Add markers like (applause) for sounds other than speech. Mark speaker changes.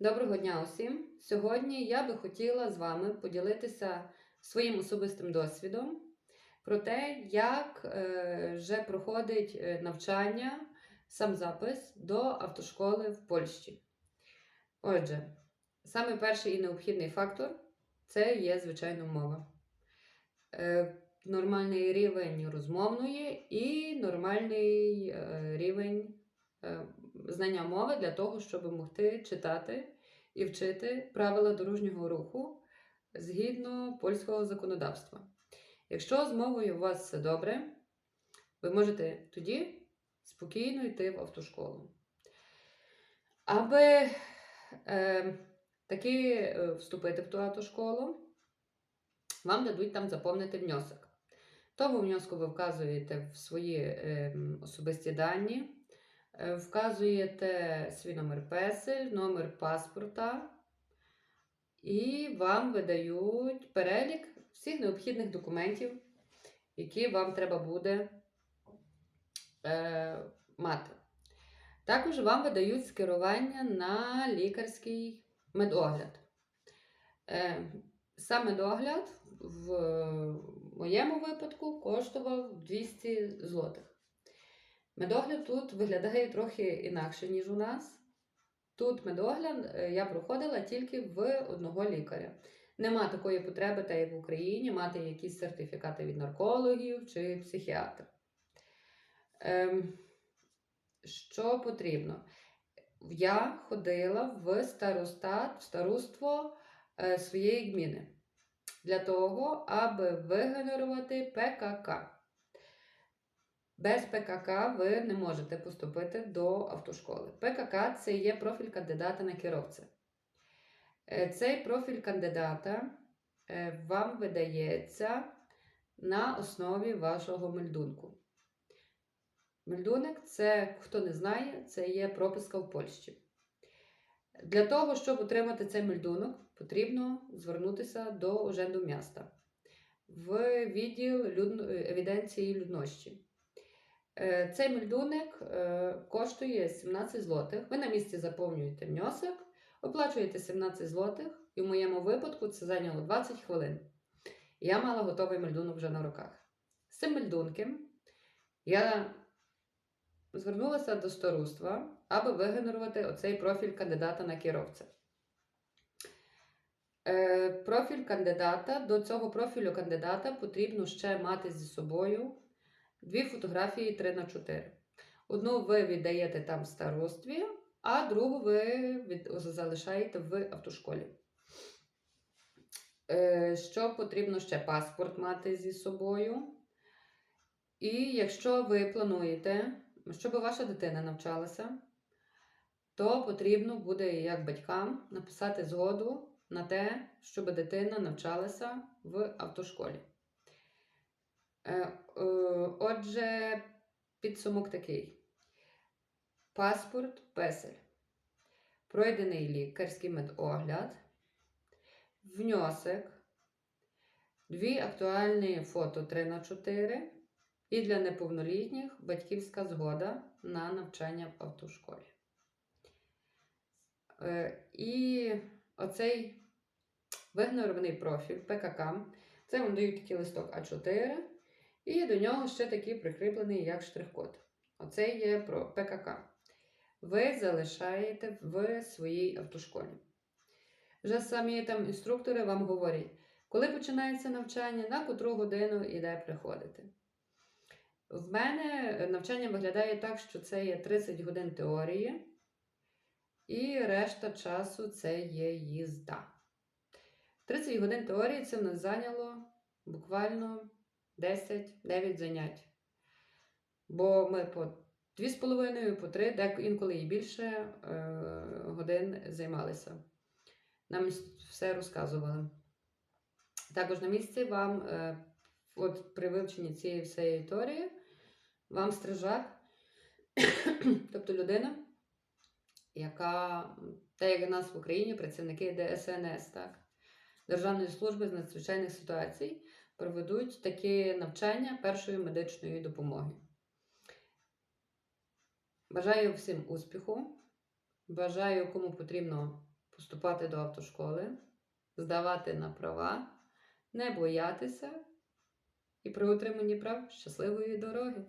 Speaker 1: Доброго дня усім! Сьогодні я би хотіла з вами поділитися своїм особистим досвідом про те, як е, вже проходить е, навчання, сам запис до автошколи в Польщі. Отже, саме перший і необхідний фактор це є, звичайно, мова. Е, Нормальний рівень розмовної і нормальний рівень знання мови для того, щоб могти читати і вчити правила дорожнього руху згідно польського законодавства. Якщо з мовою у вас все добре, ви можете тоді спокійно йти в автошколу. Аби е, таки е, вступити в ту автошколу, вам дадуть там заповнити внесок. Тому внеску ви вказуєте в свої е, особисті дані, вказуєте свій номер песель, номер паспорта, і вам видають перелік всіх необхідних документів, які вам треба буде е, мати. Також вам видають скерування на лікарський медогляд. Е, сам медогляд в моєму випадку коштував 200 злотих. Медогляд тут виглядає трохи інакше, ніж у нас. Тут медогляд е, я проходила тільки в одного лікаря. Нема такої потреби, та як в Україні, мати якісь сертифікати від наркологів чи психіатра. Ем, що потрібно? Я ходила в старостат, в староство е, своєї гміни для того, аби вигенерувати ПКК. Без ПКК ви не можете поступити до автошколи. ПКК це є профіль кандидата на керовця. Е, Цей профіль кандидата е, вам видається на основі вашого мельдунку. Мельдуник це, хто не знає, це є прописка в Польщі. Для того, щоб отримати цей мельдунок, потрібно звернутися до Уженду міста в відділ люд... евіденції людності. Е, Цей мельдуник е, коштує 17 злотих. Ви на місці заповнюєте внесок, оплачуєте 17 злотих, і в моєму випадку це зайняло 20 хвилин. Я мала готовий мельдунок вже на руках. З цим мельдунком я звернулася до староства, аби вигенерувати оцей профіль кандидата на керовця. Е, Профіль кандидата, до цього профілю кандидата потрібно ще мати зі собою дві фотографії 3 на 4 Одну ви віддаєте там старостві, а другу ви від... залишаєте в автошколі. Е, Що потрібно ще паспорт мати зі собою. І якщо ви плануєте, щоб ваша дитина навчалася, то потрібно буде як батькам написати згоду на те, щоб дитина навчалася в автошколі. Е, е, Отже, підсумок такий: паспорт, песель, пройдений лікарський медогляд, внесок, дві актуальні фото 3 на 4 і для неповнолітніх батьківська згода на навчання в автошколі. Е, І оцей вигнорований профіль ПКК, це вам дають такий листок А4, і до нього ще такий прикріплений як штрих-код. Оце є про ПКК. Ви залишаєте в своїй автошколі. Вже самі там інструктори вам говорять, коли починається навчання, на котру годину і де приходити. В мене навчання виглядає так, що це є 30 годин теорії, і решта часу це є їзда. 30 годин теорії це в нас зайняло буквально 10-9 занять. Бо ми по 2,5, по 3, дек інколи і більше е, годин займалися. Нам все розказували. Також на місці вам, е, от при вивченні цієї всієї теорії, вам стрижак, (coughs) тобто людина, яка, так як у нас в Україні, працівники ДСНС, так, Державної служби з надзвичайних ситуацій, проведуть такі навчання першої медичної допомоги. Бажаю всім успіху. Бажаю, кому потрібно поступати до автошколи, здавати на права, не боятися і при утриманні прав щасливої дороги.